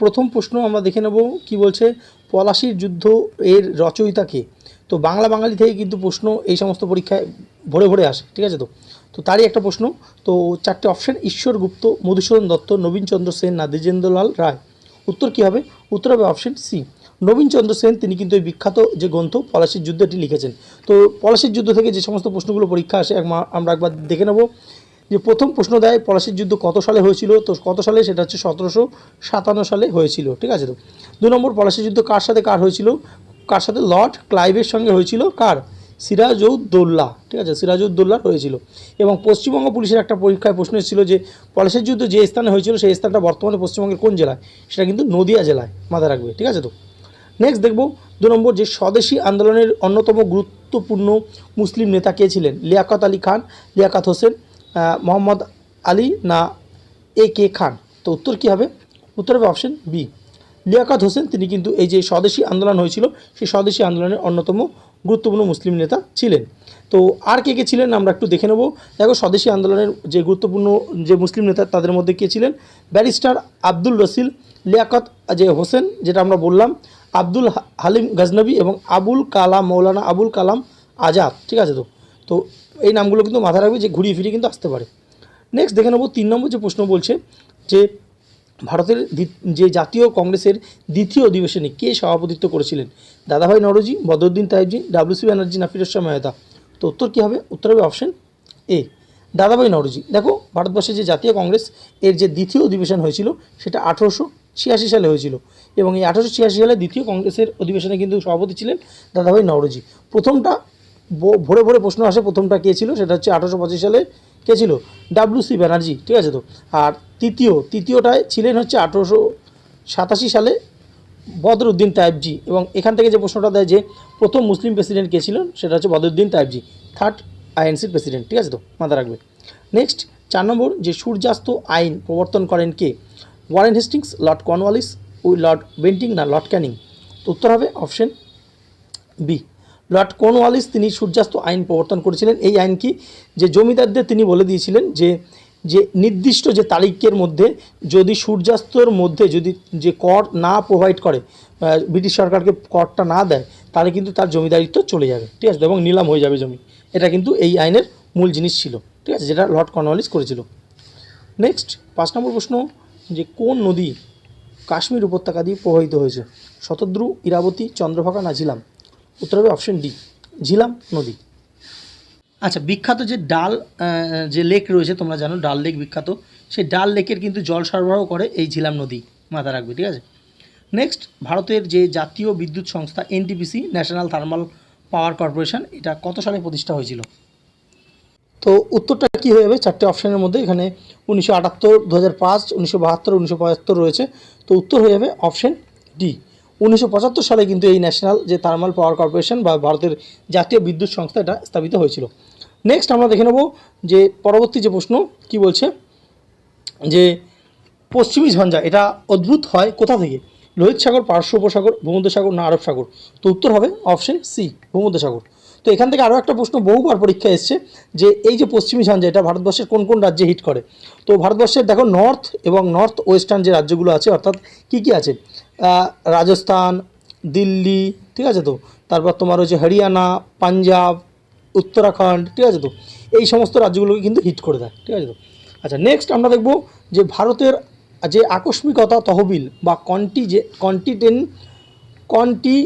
প্রথম প্রশ্ন আমরা দেখে নেব কি বলছে পলাশির যুদ্ধ এর রচয়িতা কে? তো বাংলা বাঙালি থেকে কিন্তু প্রশ্ন এই সমস্ত পরীক্ষায় ভরে ভরে আসে, ঠিক আছে তো? তো তারই একটা প্রশ্ন, তো চারটে অপশন ঈশ্বর গুপ্ত, মধুসূদন দত্ত নবীনচন্দ্র সেন না দ্বিজেন্দ্রলাল রায়? উত্তর কী হবে? উত্তর হবে অপশন সি নবীনচন্দ্র সেন তিনি কিন্তু এই বিখ্যাত যে গ্রন্থ পলাশির যুদ্ধ এটি লিখেছেন। তো পলাশির যুদ্ধ থেকে যে সমস্ত প্রশ্নগুলো পরীক্ষা আসে আমরা একবার দেখে নেব। যে প্রথম প্রশ্ন দেয় পলাশির যুদ্ধ কত সালে হয়েছিল? তো কত সালে? সেটা হচ্ছে সতেরোশো সাতান্ন সালে হয়েছিল, ঠিক আছে তো? দু নম্বর, পলাশির যুদ্ধ কার সাথে কার হয়েছিল? কার সাথে? লর্ড ক্লাইভের সঙ্গে হয়েছিল কার? সিরাজউদ্দৌল্লা ঠিক আছে? সিরাজউদ্দৌল্লার হয়েছিল। এবং পশ্চিমবঙ্গ পুলিশের একটা পরীক্ষায় প্রশ্ন এসেছিল যে পলাশির যুদ্ধ যে স্থানে হয়েছিল, সেই স্থানটা বর্তমানে পশ্চিমবঙ্গের কোন জেলায়? সেটা কিন্তু নদিয়া জেলায় মাথায় রাখবে, ঠিক আছে তো? নেক্সট দেখব, দু নম্বর যে স্বদেশী আন্দোলনের অন্যতম গুরুত্বপূর্ণ মুসলিম নেতা কে ছিলেন? লিয়াকত আলী খান, লিয়াকাত হোসেন মোহাম্মদ আলী না এ কে খান? তো উত্তর কী হবে? উত্তর হবে অপশন বি লিয়াকত হোসেন, তিনি কিন্তু এই যে স্বদেশী আন্দোলন হয়েছিল, সেই স্বদেশী আন্দোলনের অন্যতম গুরুত্বপূর্ণ মুসলিম নেতা ছিলেন। তো আর কে কে ছিলেন আমরা একটু দেখে নেব। দেখো, স্বদেশী আন্দোলনের যে গুরুত্বপূর্ণ যে মুসলিম নেতা, তাদের মধ্যে কে ছিলেন? ব্যারিস্টার আব্দুল রসিল, লিয়াকত যে হোসেন, যেটা আমরা বললাম, আব্দুল হালিম গজনবী এবং আবুল কালাম, মৌলানা আবুল কালাম আজাদ। ঠিক আছে তো? তো এই নামগুলো কিন্তু মাথায় রাখবে যে ঘুরিয়ে ফিরিয়ে কিন্তু আসতে পারে। নেক্সট দেখে নেব, তিন নম্বর যে প্রশ্ন বলছে যে ভারতের যে জাতীয় কংগ্রেসের দ্বিতীয় অধিবেশনে কে সভাপতিত্ব করেছিলেন? দাদাভাই নরজি, বদরুদ্দিন তাইবজি ডাব্লিউসি ব্যানার্জি না ফিরোজ শাহ মেহতা। তো উত্তর কী হবে? উত্তর হবে অপশন এ দাদাভাই নরজি, দেখো ভারতবর্ষের যে জাতীয় কংগ্রেস এর যে দ্বিতীয় অধিবেশন হয়েছিল, সেটা আঠেরোশো ছিয়াশি সালে হয়েছিল। এবং এই আঠেরোশো ছিয়াশি সালে দ্বিতীয় কংগ্রেসের অধিবেশনে কিন্তু সভাপতি ছিলেন দাদাভাই নওরোজি প্রথমটা ভরে ভরে প্রশ্ন আসে প্রথমটা কে ছিল? সেটা হচ্ছে আঠেরোশো পঁচিশ সালে কে ছিল? ডাব্লিউ সি ব্যানার্জি, ঠিক আছে তো? আর তৃতীয়, তৃতীয়টায় ছিলেন হচ্ছে আঠেরোশো সাতাশি সালে বদরুদ্দিন তাইবজি এবং এখান থেকে যে প্রশ্নটা দেয় যে প্রথম মুসলিম প্রেসিডেন্ট কে ছিলেন? সেটা হচ্ছে বদরুদ্দিন তাইবজি থার্ড আইএনসির প্রেসিডেন্ট, ঠিক আছে তো? মাথা রাখবে। নেক্সট চার নম্বর, যে সূর্যাস্ত আইন প্রবর্তন করেন কে? ওয়ারেন হেস্টিংস, লর্ড কর্নওয়ালিস ও লর্ড বেন্টিং না লর্ড ক্যানিং? উত্তর হবে অপশন বি। লর্ড কর্নওয়ালিস তিনি সূর্যাস্ত আইন প্রবর্তন করেছিলেন। এই আইন কি? যে জমিদারদের তিনি বলে দিয়েছিলেন যে যে নির্দিষ্ট যে তারিখের মধ্যে যদি সূর্যাস্তর মধ্যে যদি যে কর না প্রোভাইড করে ব্রিটিশ সরকারকে করটা না দেয়, তাহলে কিন্তু তার জমিদারিত্ব চলে যাবে। ঠিক আছে? এবং নিলাম হয়ে যাবে জমি। এটা কিন্তু এই আইনের মূল জিনিস ছিল। ঠিক আছে? যেটা লর্ড কর্নওয়ালিস করেছিল। নেক্সট পাঁচ নম্বর প্রশ্ন, যে কোন নদী কাশ্মীর উপত্যকা দিয়ে প্রবাহিত হয়েছে? শতদ্রু, ইরাবতী, চন্দ্রভাগা না ঝিলাম উত্তর হবে অপশন ডি ঝিলাম নদী। আচ্ছা বিখ্যাত যে ডাল যে লেক রয়েছে, তোমরা জানো ডাল লেক বিখ্যাত। সেই ডাল লেকের কিন্তু জল সরবরাহ করে এই ঝিলাম নদী, মাথা রাখবে, ঠিক আছে? নেক্সট ভারতের যে জাতীয় বিদ্যুৎ সংস্থা NTPC national thermal power corporation এটা কত সালে প্রতিষ্ঠা হয়েছিল? তো উত্তরটা কী হয়ে যাবে? চারটে অপশনের মধ্যে, এখানে উনিশশো আটাত্তর দু হাজার পাঁচ, উনিশশো বাহাত্তর, উনিশশো পঁচাত্তর রয়েছে। তো উত্তর হয়ে যাবে অপশন ডি উনিশশো পঁচাত্তর সালে কিন্তু এই ন্যাশনাল যে থার্মাল পাওয়ার কর্পোরেশন বা ভারতের জাতীয় বিদ্যুৎ সংস্থা এটা স্থাপিত হয়েছিল। নেক্সট আমরা দেখে নেব যে পরবর্তী যে প্রশ্ন, কি বলছে? যে পশ্চিমী ঝঞ্ঝা, এটা অদ্ভুত হয় কোথা থেকে? লোহিত সাগর, পার্শ্ব উপসাগর ভূমধ্যসাগর না আরব সাগর? তো উত্তর হবে অপশন সি ভূমধ্যসাগর তো এখান থেকে আরও একটা প্রশ্ন বহুবার পরীক্ষা এসছে যে এই যে পশ্চিমী ঝঞ্ঝা, এটা ভারতবর্ষের কোন কোন রাজ্যে হিট করে? তো ভারতবর্ষের দেখো নর্থ এবং নর্থ ওয়েস্টার্ন যে রাজ্যগুলো আছে, অর্থাৎ কি কি আছে? রাজস্থান, দিল্লি, ঠিক আছে তো? তারপর তোমার হচ্ছে হরিয়ানা, পাঞ্জাব, উত্তরাখণ্ড, ঠিক আছে তো? এই সমস্ত রাজ্যগুলোকে কিন্তু হিট করে দেয়, ঠিক আছে তো? আচ্ছা নেক্সট আমরা দেখব যে ভারতের যে আকস্মিকতা তহবিল বা কন্টি যে কন্টিটেন কন্টি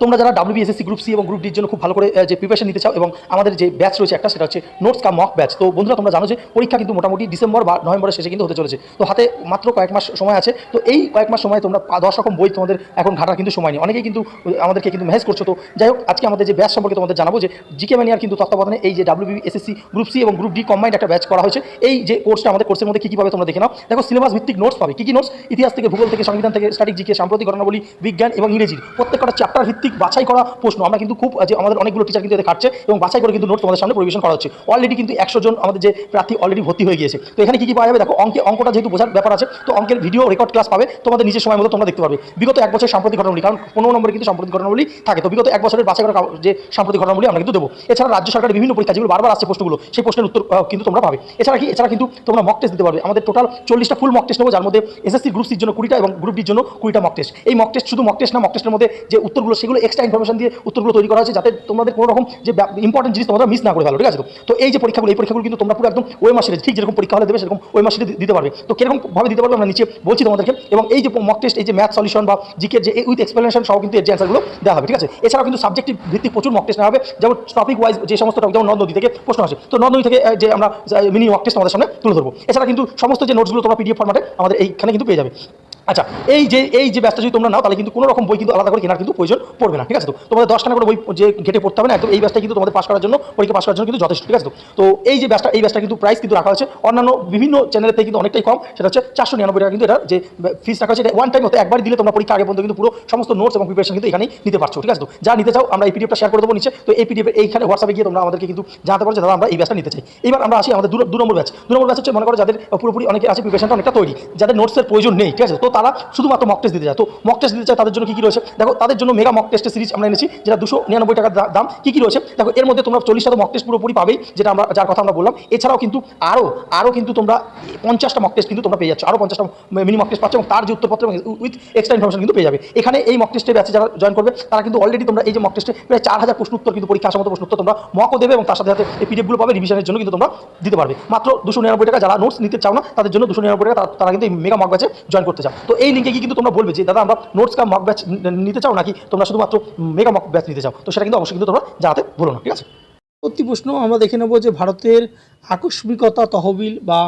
তোমরা যারা ডাব্লিউবিএসএসসি গ্রুপ সি এবং গ্রুপ ডির জন্য খুব ভালো করে যে প্রিপারেশন নিতে চাও এবং আমাদের যে ব্যাচ রয়েছে একটা, সেটা হচ্ছে নোটস কাম মক ব্যাচ তো বন্ধুরা, তোমরা জানো যে পরীক্ষা কিন্তু মোটামুটি ডিসেম্বর বা নভেম্বরের শেষে কিন্তু হতে চলেছে। তো হাতে মাত্র কয়েক মাস সময় আছে। তো এই কয়েক মাস সময় তোমরা দশ রকম বই তোমাদের এখন ঘাটার কিন্তু সময় নেই। অনেকেই কিন্তু আমাদেরকে কিন্তু মেহেজ করছ। তো যাই হোক, আজকে আমাদের যে ব্যাচ সম্পর্কে তোমাদের জানাব যে জিকে ম্যানিয়ার কিন্তু তত্ত্বাবধানে এই যে ডাব্লিউবিএসএসসি গ্রুপ সি এবং গ্রুপ ডি কম্বাইন্ড একটা ব্যাচ করা হয়েছে। এই যে কোর্সটা আমাদের কোর্সের মধ্যে কী কী পাবে তোমরা দেখে নাও। দেখো সিলেবাস ভিত্তিক নোটস পাবে। কী কী নোটস ইতিহাস থেকে, ভূগোল থেকে, সংবিধান থেকে স্ট্যাটিক জিকে সাম্প্রতিক ঘটনাবলী, বিজ্ঞান এবং ইংরেজি প্রত্যেকটা চ্যাপ্টার ভিত্তিক ভিত্তিক বাছাই করা প্রশ্ন। আমরা কিন্তু খুব, যে আমাদের অনেকগুলো টিচার কিন্তু এতে খাটছে এবং বাছাই করে কিন্তু নোট তোমাদের সামনে পরিবেশন করা হচ্ছে। অলরেডি কিন্তু একশো জন আমাদের যে প্রার্থী অলরেডি ভর্তি হয়ে গিয়েছে। তো এখানে কি কি পাওয়া যাবে? দেখো, অঙ্কে, অঙ্কটা যেহেতু বোঝার ব্যাপার আছে, তো অঙ্কের ভিডিও রেকর্ড ক্লাস পাবে, তোমাদের নিজের সময় মতো তোমরা দেখতে পারবে। বিগত এক বছর সাম্প্রতিক ঘটনাবলী, কারণ পনেরো নম্বরে কিন্তু সাম্প্রতিক ঘটনাবলী থাকে, তো বিগত এক বছরের বাছাই করা যে সাম্প্রতিক ঘটনাবলী আমরা কিন্তু দেবো। এছাড়া রাজ্য সরকারের বিভিন্ন পরীক্ষা যেগুলো বারবার আসছে প্রশ্নগুলো, সেই প্রশ্নের উত্তর কিন্তু তোমরা পাবে। এছাড়া কি, এছাড়া কিন্তু তোমরা মক টেস্ট দিতে পারবে। আমাদের টোটাল চল্লিশটা ফুল মক টেস্ট নেব, যার মধ্যে এসএসসি গ্রুপ সির জন্য কুড়িটা এবং গ্রুপ ডির জন্য কুড়িটা মক টেস্ট এই মক টেস্ট শুধু মক টেস্ট না মক টেস্টের মধ্যে যে উত্তরগুলো, সেগুলো এক্সট্রা ইনফরমেশন দিয়ে উত্তরগুলো তৈরি করা হয়েছে যাতে তোমাদের কোনো রকম যে ইম্পর্টেন্ট জিনিস তোমরা মিস না করে ফেলো ঠিক আছে তো? এই যে পরীক্ষাগুলো এই পরীক্ষাগুলো কিন্তু তোমরা পুরো একদম ওই মাসে ঠিক যেরকম পরীক্ষা হলে দেবে সেরকম ওই মাসে দিতে পারবে। তো কীরকম ভাবে দিতে পারবে আমরা নিচে বলছি তোমাদেরকে। এবং এই যে মক টেস্ট এই যে ম্যাথ সলিউশন বা জিকে যে উইথ এক্সপ্লেনেশন সহ কিন্তু এর যে অ্যান্সারগুলো দেওয়া হবে ঠিক আছে? এছাড়াও কিন্তু সাবজেক্টিভ ভিত্তিক প্রচুর মক টেস্ট নেওয়া হবে। যেমন টপিক ওয়াইজ যে সমস্ত topic, যেমন নদী থেকে প্রশ্ন আসে। তো নদ থেকে যে আমরা মিনি মক টেস্ট আমাদের সামনে তুলে ধরবো। এছাড়া কিন্তু সমস্ত যে নোটসগুলো তোমরা পিডিএফ ফরম্যাটে আমাদের এইখানে কিন্তু পেয়ে যাবে। আচ্ছা এই যে এই যে ব্যাচটা যদি তোমরা নাও, তাহলে কিন্তু কোনো রকম বই কিন্তু আলাদা করে কেনার কিন্তু প্রয়োজন পড়বে না, ঠিক আছে তো? তোমাদের দশখানা করে বই যে ঘেটে পড়তে হবে না, একদম এই ব্যাচটা কিন্তু তোমাদের পাস করার জন্য, পরীক্ষা পাস করার জন্য কিন্তু যথেষ্ট, ঠিক আছে তো? এই যে ব্যাচটা এই ব্যাচটা কিন্তু প্রাইস কিন্তু রাখা হয়েছে। অন্যান্য বিভিন্ন চ্যানেলের থেকে কিন্তু অনেকটাই কম, সেটা হচ্ছে চারশো নিরানব্বই টাকা কিন্তু এটা যে ফিস রাখা হয়েছে, এটা ওয়ান টাইম হতে একবার দিলে তোমরা পরীক্ষা আগে পর্যন্ত কিন্তু পুরো সমস্ত নোটস এবং প্রিপারেশন কিন্তু এখানেই নিতে পারছ, ঠিক আছে তো? যা নিতে চাও, আমরা এই পিডিএফটা শেয়ার করে দেবো নিচে। তো এই পিডিএফ এইখানে হোয়াটসঅ্যাপে গিয়ে তোমরা আমাদেরকে কিন্তু জানাতে পারো যে, দাদা, আমরা এই ব্যাচটা নিতে চাই। এবার আমরা আসি আমাদের দু নম্বর ব্যাচ দু নম্বর ব্যাচ হচ্ছে, মনে করো যাদের পুরোপুরি অনেকে আছে প্রিপারেশনটা অনেকটা তৈরি। যাদের নোটসের প্রয়োজন নেই, ঠিক আছে তো? তারা শুধুমাত্র মক টেস্ট দিতে যায় তো মক টেস্ট দিতে চায় তাদের জন্য কী কী রয়েছে? দেখো, তাদের জন্য মেগা মক টেস্টের সিরিজ আমরা এনেছি, যেটা দুশো নিরানব্বই টাকার দাম। কী কী রয়েছে? দেখো, এর মধ্যে তোমরা চল্লিশটা তো মক টেস্ট পুরোপুরি পাবেই, যেটা আমরা যার কথা আমরা বললাম। এছাড়াও কিন্তু আরও আরও কিন্তু তোমরা পঞ্চাশটা মক টেস্ট কিন্তু তোমরা পেয়ে যাচ্ছ। আরও পঞ্চাশটা মিনি মক টেস্ট পাচ্ছ এবং তার যে উত্তরপত্র উইথ এক্সট্রা ইনফরমেশন কিন্তু পেয়ে যাবে। এখানে এই মক টেস্টে ব্যাচে যারা জয়েন করবে, তারা কিন্তু অলরেডি তোমরা এই যে মক টেস্টে প্রায় চার হাজার প্রশ্ন উত্তর কিন্তু পরীক্ষা আসার প্রশ্ন উত্তর তোমরা মকও দেবে এবং তার সাথে সাথে এই পিডিএফগুলো পাবে রিভিশনের জন্য কিন্তু তোমরা দিতে পারবে। মাত্র দুশো নিরানব্বই টাকা, যারা নোটস নিতে চাও না, তাদের জন্য দুশো নিরানব্বই টাকা, তারা- কিন্তু মেগা মক ব্যাচে জয়েন করতে চাও। তো এই লিঙ্কে গিয়ে কিন্তু তোমরা বলবে যে, দাদা, আমরা নোটস কাম মক ব্যাচ নিতে চাও নাকি তোমরা শুধুমাত্র মেগা মক ব্যাচ নিতে চাও? তো সেটা কিন্তু অবশ্যই কিন্তু তোমরা জানাতে ভুলো না, ঠিক আছে? পরবর্তী প্রশ্ন, আমরা দেখে নেব যে ভারতের আকস্মিকতা, তহবিল বা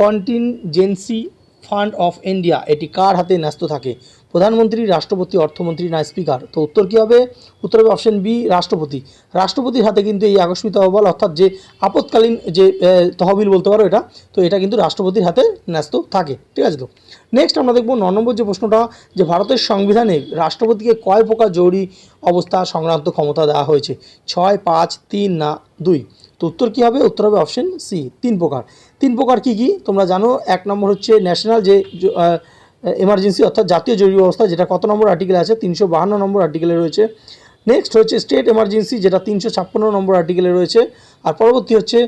কন্টিনজেন্সি ফান্ড অফ ইন্ডিয়া, এটি কার হাতে ন্যস্ত থাকে? প্রধানমন্ত্রী, রাষ্ট্রপতি, অর্থমন্ত্রী না স্পিকার? তো উত্তর কী হবে? উত্তর হবে অপশন বি, রাষ্ট্রপতি। রাষ্ট্রপতির হাতে কিন্তু এই আকস্মিক তহবিল, অর্থাৎ যে আপৎকালীন যে তহবিল বলতে পারো এটা, তো এটা কিন্তু রাষ্ট্রপতির হাতে ন্যস্ত থাকে। ঠিক আছে তো? নেক্সট আমরা দেখব ন নম্বর যে প্রশ্নটা, যে ভারতের সংবিধানে রাষ্ট্রপতিকে কয় প্রকার জরুরি অবস্থা সংক্রান্ত ক্ষমতা দেওয়া হয়েছে? ছয়, পাঁচ, তিন, না, দুই। তো উত্তর কী হবে? উত্তর হবে অপশন সি, তিন প্রকার। তিন প্রকার কী কী? তোমরা জানো, এক নম্বর হচ্ছে ন্যাশনাল যে এমার্জেন্সি অর্থাৎ জাতীয় জরুরি অবস্থা যেটা কত নম্বর আর্টিকেলে আছে? তিনশো বাহান্ন নম্বর আর্টিকেলে রয়েছে। নেক্সট হচ্ছে স্টেট এমার্জেন্সি যেটা তিনশো ছাপ্পান্ন নম্বর আর্টিকেলে রয়েছে। আর পরবর্তী হচ্ছে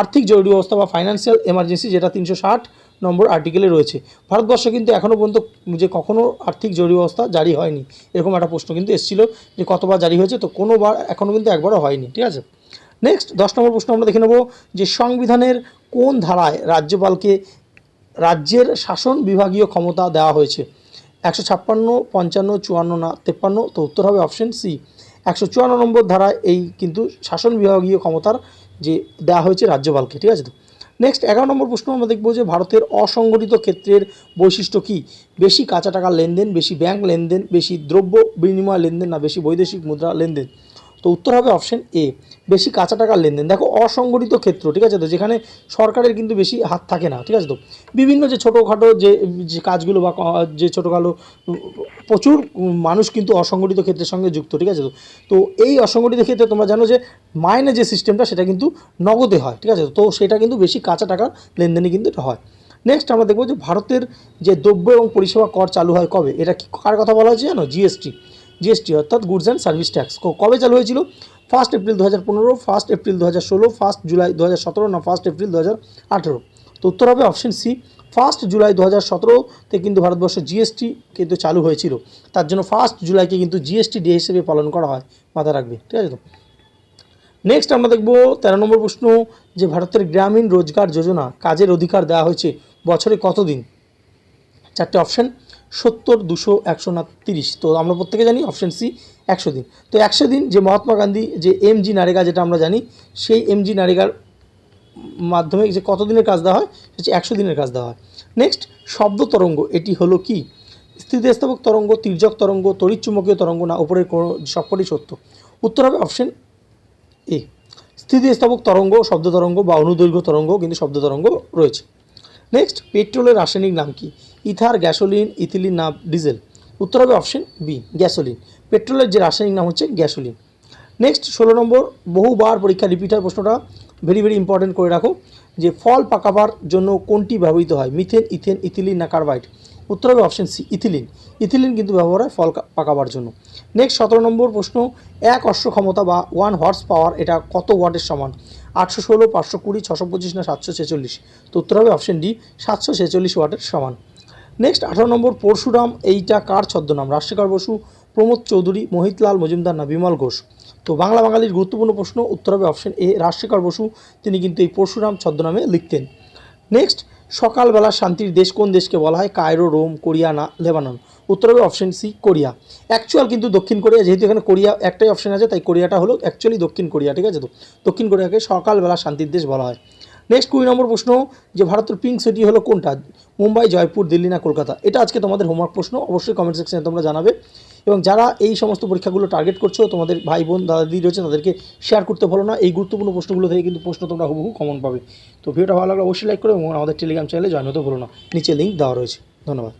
আর্থিক জরুরি অবস্থা বা ফাইন্যান্সিয়াল এমার্জেন্সি যেটা তিনশো ষাট নম্বর আর্টিকেলে রয়েছে। ভারতবর্ষ কিন্তু এখনও পর্যন্ত যে কখনও আর্থিক জরুরি অবস্থা জারি হয়নি। এরকম একটা প্রশ্ন কিন্তু এসেছিল যে কতবার জারি হয়েছে, তো কোনোবার এখনও কিন্তু একবারও হয়নি, ঠিক আছে? নেক্সট দশ নম্বর প্রশ্ন আমরা দেখে নেব যে সংবিধানের কোন ধারায় রাজ্যপালকে রাজ্যের শাসন বিভাগীয় ক্ষমতা দেওয়া হয়েছে? একশো ছাপ্পান্ন, পঞ্চান্ন, চুয়ান্ন না তেপ্পান্ন? তো উত্তর হবে অপশন সি। একশো চুয়ান্ন নম্বর ধারায় এই কিন্তু শাসন বিভাগীয় ক্ষমতার যে দেওয়া হয়েছে রাজ্যপালকে, ঠিক আছে তো? নেক্সট এগারো নম্বর প্রশ্ন আমরা দেখব যে ভারতের অসংগঠিত ক্ষেত্রের বৈশিষ্ট্য কি? বেশি কাঁচা টাকার লেনদেন, বেশি ব্যাংক লেনদেন, বেশি দ্রব্য বিনিময় লেনদেন না বেশি বৈদেশিক মুদ্রা লেনদেন? তো উত্তর হবে অপশন এ বেশি কাঁচা টাকার লেনদেন। দেখো, অসংগঠিত ক্ষেত্র, ঠিক আছে তো? যেখানে সরকারের কিন্তু বেশি হাত থাকে না, ঠিক আছে তো? বিভিন্ন যে ছোটোখাটো যে যে কাজগুলো বা যে ছোটোখাটো, প্রচুর মানুষ কিন্তু অসংগঠিত ক্ষেত্রের সঙ্গে যুক্ত, ঠিক আছে তো? তো এই অসংগঠিত ক্ষেত্রে তোমরা জানো যে, মাইনে যে সিস্টেমটা সেটা কিন্তু নগদে হয়, ঠিক আছে তো? সেটা কিন্তু বেশি কাঁচা টাকার লেনদেনে কিন্তু এটা হয়। নেক্সট আমরা দেখব যে ভারতের যে দ্রব্য এবং পরিষেবা কর চালু হয় কবে? এটা কি, কার কথা বলা হচ্ছে জানো? জিএসটি জিএসটি, অর্থাৎ গুডস অ্যান্ড সার্ভিস ট্যাক্স কবে চালু হয়েছিল? ফার্স্ট এপ্রিল দু হাজার পনেরো ফার্স্ট এপ্রিল দু হাজার ষোলো ফার্স্ট জুলাই দু হাজার সতেরো, না ফার্স্ট এপ্রিল দু হাজার আঠেরো? তো উত্তর হবে অপশন সি ফার্স্ট জুলাই দু হাজার সতেরোতে কিন্তু ভারতবর্ষে জিএসটি কিন্তু চালু হয়েছিল। তার জন্য ফার্স্ট জুলাইকে কিন্তু জিএসটি ডে হিসেবে পালন করা হয় মাথায় রাখবে, ঠিক আছে তো? নেক্সট আমরা দেখব তেরো নম্বর প্রশ্ন, যে ভারতের গ্রামীণ রোজগার যোজনা কাজের অধিকার দেওয়া হয়েছে বছরে কতদিন? চারটে অপশান সত্তর, দুশো, একশো না তিরিশ। তো আমরা প্রত্যেকে জানি অপশান সি একশো দিন। তো একশো দিন যে মহাত্মা গান্ধী, যে এম জি নারেগা যেটা আমরা জানি, সেই এম জি নারেগার মাধ্যমে যে কত দিনের কাজ দেওয়া হয় সেটা একশো দিনের কাজ দেওয়া হয়। নেক্সট শব্দ তরঙ্গ, এটি হলো কি? স্থিতিস্থাপক তরঙ্গ, তির্যক তরঙ্গ তড়িৎচুম্বকীয় তরঙ্গ না, উপরের কোনো সবকটি সত্য। উত্তর হবে অপশন এ স্থিতিস্থাপক তরঙ্গ, শব্দ তরঙ্গ বা অনুদৈর্ঘ্য তরঙ্গ, কিন্তু শব্দ তরঙ্গ রয়েছে। নেক্সট পেট্রোলের রাসায়নিক নাম কি? ইথার, গ্যাসোলিন, ইথিলিন, না, ডিজেল। উত্তর হবে অপশন বি গ্যাসোলিন। পেট্রোলের যে রাসায়নিক নাম হচ্ছে গ্যাসোলিন। নেক্সট ষোলো নম্বর, বহুবার পরীক্ষা রিপিট হয় প্রশ্নটা ভেরি ভেরি ইম্পর্টেন্ট করে রাখো, যে ফল পাকাবার জন্য কোনটি ব্যবহৃত হয়? মিথেন ইথেন ইথিলিন না কার্বাইড উত্তর হবে অপশন সি ইথিলিন ইথিলিন কিন্তু ব্যবহার হয় ফল পাকাবার জন্য। নেক্সট সতেরো নম্বর প্রশ্ন, এক অশ্ব ক্ষমতা বা ওয়ান হর্স পাওয়ার এটা কত ওয়াটের সমান? আটশো ষোলো, পাঁচশো কুড়ি, ছশো পঁচিশ, না সাতশো ছেচল্লিশ? তো উত্তর হবে অপশন ডি সাতশো ছেচল্লিশ ওয়াটের সমান। নেক্সট আঠারো নম্বর পরশুরাম, এইটা কার ছদ্মনাম? রাজশেখর বসু, প্রমোদ চৌধুরী, মোহিতলাল মজুমদার না বিমল ঘোষ? তো বাংলা বাঙালির গুরুত্বপূর্ণ প্রশ্ন, উত্তর হবে অপশন এ রাজশেখর বসু। তিনি কিন্তু এই পরশুরাম ছদ্মনামে লিখতেন। নেক্সট সকালবেলা শান্তির দেশ কোন দেশকে বলা হয়? কায়রো, রোম, কোরিয়া না লেবানন? উত্তর হবে অপশন সি কোরিয়া। অ্যাকচুয়াল কিন্তু দক্ষিণ কোরিয়া, যেহেতু এখানে কোরিয়া একটাই অপশন আছে, তাই কোরিয়াটা হলো অ্যাকচুয়ালি দক্ষিণ কোরিয়া, ঠিক আছে তো? দক্ষিণ কোরিয়াকে সকালবেলা শান্তির দেশ বলা হয়। নেক্সট কুড়ি নম্বর প্রশ্ন, যে ভারতের পিঙ্ক সিটি হলো কোনটা? মুম্বাই, জয়পুর, দিল্লি না কলকাতা? এটা আজকে তোমাদের হোমওয়ার্ক প্রশ্ন, অবশ্যই কমেন্ট সেকশনে তোমরা জানাবে। এবং যারা এই সমস্ত পরীক্ষাগুলো টার্গেট করছ, তোমাদের ভাই, বোন দাদা দিদি রয়েছে, তাদেরকে শেয়ার করতে বলো না। এই গুরুত্বপূর্ণ প্রশ্নগুলো থেকে কিন্তু প্রশ্ন তোমরা হুবহু কমন পাবে। তো ভিডিওটা ভালো লাগলে অবশ্যই লাইক করো এবং আমাদের টেলিগ্রাম চ্যানেলে জয়েন হতে বলো না। নিচে লিঙ্ক দেওয়া রয়েছে। ধন্যবাদ।